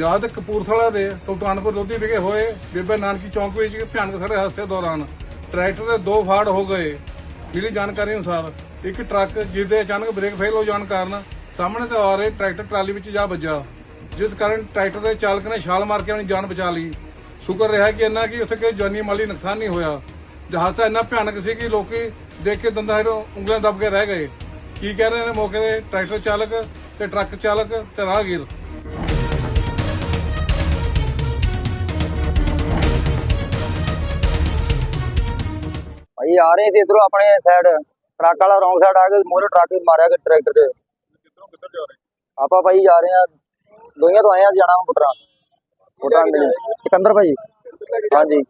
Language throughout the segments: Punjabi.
ਪੰਜਾਬ ਦੇ ਕਪੂਰਥਲਾ ਦੇ ਸੁਲਤਾਨਪੁਰ ਲੋਧੀ ਵਿਖੇ ਹੋਏ ਬੀਬੇ ਨਾਨਕੀ ਚੌਂਕ ਵਿੱਚ ਭਿਆਨਕ ਸੜਕ ਹਾਦਸੇ ਦੌਰਾਨ ਟਰੈਕਟਰ ਦੇ ਦੋ ਫਾੜ ਹੋ ਗਏ। ਮਿਲੀ ਜਾਣਕਾਰੀ ਅਨੁਸਾਰ ਇੱਕ ਟਰੱਕ ਜਿਸ ਦੇ ਅਚਾਨਕ ਬ੍ਰੇਕ ਫੇਲ ਹੋ ਜਾਣ ਕਾਰਨ ਸਾਹਮਣੇ ਤੋਂ ਆ ਰਹੇ ਟਰੈਕਟਰ ਟਰਾਲੀ ਵਿੱਚ ਜਾ ਵੱਜਾ, ਜਿਸ ਕਾਰਨ ਟਰੈਕਟਰ ਦੇ ਚਾਲਕ ਨੇ ਛਾਲ ਮਾਰ ਕੇ ਆਪਣੀ ਜਾਨ ਬਚਾ ਲਈ। ਸ਼ੁਕਰ ਰਿਹਾ ਕਿ ਇੰਨਾ ਕਿ ਉੱਥੇ ਕੋਈ ਜਾਨੀ ਮਾਲੀ ਨੁਕਸਾਨ ਨਹੀਂ ਹੋਇਆ। ਹਾਦਸਾ ਇੰਨਾ ਭਿਆਨਕ ਸੀ ਕਿ ਲੋਕੀ ਦੇਖ ਕੇ ਦੰਦਾਂ ਹੇਠੋਂ ਉਂਗਲਾਂ ਦੱਬ ਕੇ ਰਹਿ ਗਏ। ਕੀ ਕਹਿ ਰਹੇ ਨੇ ਮੌਕੇ ਦੇ ਟਰੈਕਟਰ ਚਾਲਕ ਤੇ ਟਰੱਕ ਚਾਲਕ ਤੇ ਰਾਹਗੀਰ? ਭਾਈ ਆ ਰਹੇ ਸੀ ਇਧਰੋਂ ਆਪਣੇ ਸਾਈਡ ਟਰੱਕ ਵਾਲਾ ਰੌਂਗ ਸਾਈਡ ਆ ਕੇ ਮੋਰੇ ਟਰੱਕ ਮਾਰਿਆ ਕਿ ਟਰੈਕਟਰ ਤੇ। ਆਪਾਂ ਭਾਈ ਜਾ ਰਹੇ ਆ ਦੋਈਆਂ ਤੋਂ ਆਏ ਆ ਜਾਣਾ ਬੁਟਰਾ ਬੁਟਰਾ ਮਿਲ ਸਿਕੰਦਰ ਭਾਈ। ਹਾਂਜੀ।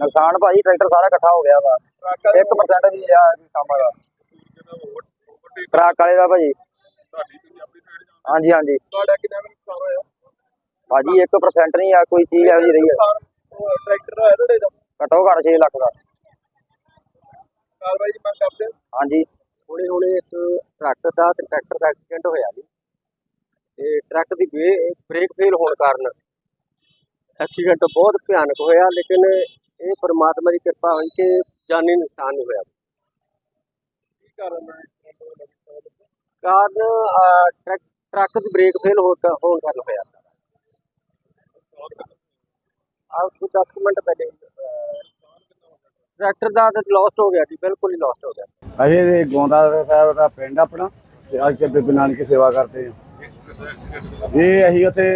ਨੁਕਸਾਨ ਭਾਈ ਟਰੈਕਟਰ ਸਾਰਾ ਇਕੱਠਾ ਹੋ ਗਿਆ ਵਾ। 1% ਵੀ ਆ ਕੰਮ ਦਾ ਟਰੱਕ ਵਾਲੇ ਦਾ ਭਾਈ। ਹਾਂਜੀ ਹਾਂਜੀ। ਤੁਹਾਡਾ ਕਿੰਨਾ ਨੁਕਸਾਨ ਹੋਇਆ? ਭਾਜੀ 1% ਨਹੀਂ ਆ ਕੋਈ ਚੀਜ਼ ਜਿਹੀ ਰਹੀ ਹੈ ਉਹ ਟਰੈਕਟਰ ਹੋਇਆ ਤੁਹਾਡੇ ਦਾ। ਘੱਟੋ ਘੱਟ 6 ਲੱਖ ਦਾ। ਕਾਰਵਾਈ ਦੀ ਮੰਗ ਕਰਦੇ ਹੋ? ਹਾਂਜੀ। ਹੁਣੇ ਹੁਣੇ ਇੱਕ ਟਰੱਕ ਦਾ ਤੇ ਟਰੈਕਟਰ ਦਾ ਐਕਸੀਡੈਂਟ ਹੋਇਆ ਜੀ। ਤੇ ਟਰੱਕ ਦੀ ਬ੍ਰੇਕ ਫੇਲ ਹੋਣ ਕਾਰਨ ਐਕਸੀਡੈਂਟ ਬਹੁਤ ਭਿਆਨਕ ਹੋਇਆ ਲੇਕਿਨ ਇਹ ਪਰਮਾਤਮਾ ਦੀ ਕਿਰਪਾ ਹੋਈ ਕਿ ਜਾਨੀ ਨੁਕਸਾਨ ਨਹੀਂ ਹੋਇਆ। ਕੀ ਕਾਰਨ ਟਰੱਕ ਟਰੱਕ ਦੀ ਬ੍ਰੇਕ ਫੇਲ ਹੋਣ ਕਾਰਨ ਹੋਇਆ। ਆ ਕੋਈ 10 ਕੁ ਮਿੰਟ ਪਹਿਲੇ ਟਰੈਕਟਰ ਦਾ ਲੋਸਟ ਹੋ ਗਿਆ ਜੀ, ਬਿਲਕੁਲ ਹੀ ਲੋਸਟ ਹੋ ਗਿਆ। ਅਸੀਂ ਇਹ ਗੋਂਦਾ ਸਾਹਿਬ ਦਾ ਪਿੰਡ ਆਪਣਾ, ਤੇ ਅੱਜ ਤੇ ਬੀਬੀ ਨਾਨਕੀ ਸੇਵਾ ਕਰਦੇ ਹਾਂ ਇਹ ਅਸੀਂ ਉੱਥੇ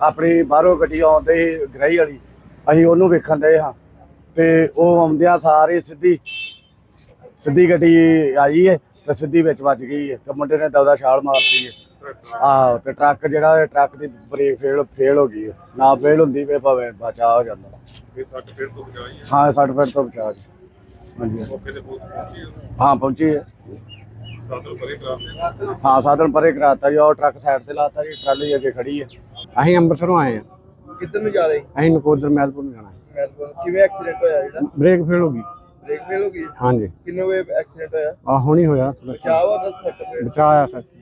ਆਪਣੀ ਬਾਹਰੋਂ ਗੱਡੀ ਆਉਂਦੇ ਸੀ ਗ੍ਰਹਿ ਵਾਲੀ, ਅਸੀਂ ਉਹਨੂੰ ਵੇਖਣ ਦੇ ਹਾਂ। ਤੇ ਉਹ ਆਉਂਦਿਆਂ ਸਾਰੇ ਸਿੱਧੀ ਸਿੱਧੀ ਗੱਡੀ ਆਈ ਹੈ ਤੇ ਸਿੱਧੀ ਵਿੱਚ ਵੱਜ ਗਈ ਹੈ ਤੇ ਮੁੰਡੇ ਨੇ ਦਵਦਾ ਛਾਲ ਮਾਰਤੀ ਹੈ ਆਹ ਤੇ ਟਰੱਕ ਜਿਹੜਾ ਹੈ, ਟਰੱਕ ਦੀ ਬ੍ਰੇਕ ਫੇਲ ਫੇਲ ਹੋ ਗਈ ਹੈ। ਨਾ ਫੇਲ ਹੁੰਦੀ ਵੇ ਭਾਵੇਂ ਬਚਾ ਹੋ ਜਾਂਦਾ। ਇਹ ਸੱਟ ਫਿਰ ਤੋਂ ਬਚਾਈ ਹਾਂ 60 ਫੁੱਟ ਤੋਂ ਬਚਾ ਜੀ। ਹਾਂਜੀ। ਮੌਕੇ ਤੇ ਪਹੁੰਚੀ ਹਾਂ। ਪਹੁੰਚੀ ਹੈ। ਸਾਧੂ ਪਰੇ ਕਰਾਤੇ ਹਾਂ ਸਾਧਨ ਪਰੇ ਕਰਾਤਾ ਜੀ। ਉਹ ਟਰੱਕ ਸਾਈਡ ਤੇ ਲਾਤਾ ਜੀ। ਟਰਾਲੀ ਅੱਗੇ ਖੜੀ ਹੈ। ਅਸੀਂ ਅੰਮ੍ਰਿਤਸਰੋਂ ਆਏ ਹਾਂ। ਕਿੱਧਰ ਨੂੰ ਜਾ ਰਹੇ? ਅਸੀਂ ਨਕੋਦਰ ਮੈਲਪੁਰ ਨੂੰ ਜਾਣਾ ਹੈ। ਮੈਲਬੌਰਨ ਕਿਵੇਂ ਐਕਸੀਡੈਂਟ ਹੋਇਆ ਜਿਹੜਾ? ਬ੍ਰੇਕ ਫੇਲ ਹੋ ਗਈ। ਬ੍ਰੇਕ ਫੇਲ ਹੋ ਗਈ? ਹਾਂਜੀ। ਕਿੰਨੇ ਵੇ ਐਕਸੀਡੈਂਟ ਹੋਇਆ? ਆ ਹੁਣੀ ਹੋਇਆ। ਦੱਸ ਸੱਟ ਪੇਟ ਬਚਾਇਆ ਸਰ